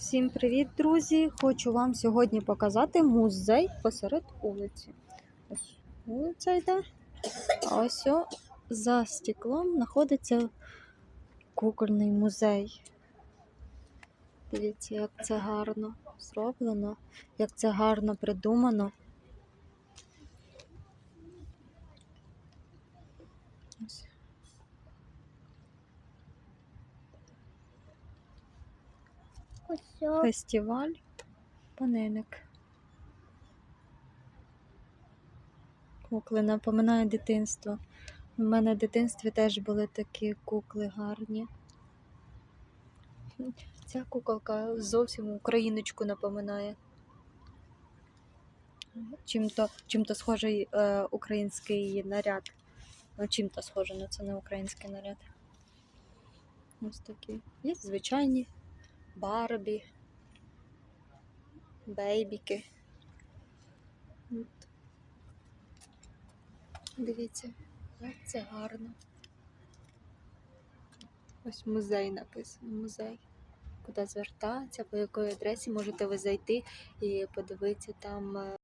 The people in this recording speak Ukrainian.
Всім привіт, друзі! Хочу вам сьогодні показати музей посеред вулиці. Ось вулиця йде. А ось о, за стеклом знаходиться кукольний музей. Дивіться, як це гарно зроблено, як це гарно придумано. Ось. Ось Фестиваль паненок. Кукли напоминає дитинство. У мене в дитинстві теж були такі кукли гарні. Ця куколка зовсім україночку напоминає. Чим-то, чим-то схожий е, український наряд. Ну, чим-то схоже, але це не український наряд. Ось такі. Є звичайні Барбі, бейбіки. Дивіться, як це гарно. Ось музей написано, музей. Куди звертатися, по якої адресі можете ви зайти і подивитися там. е,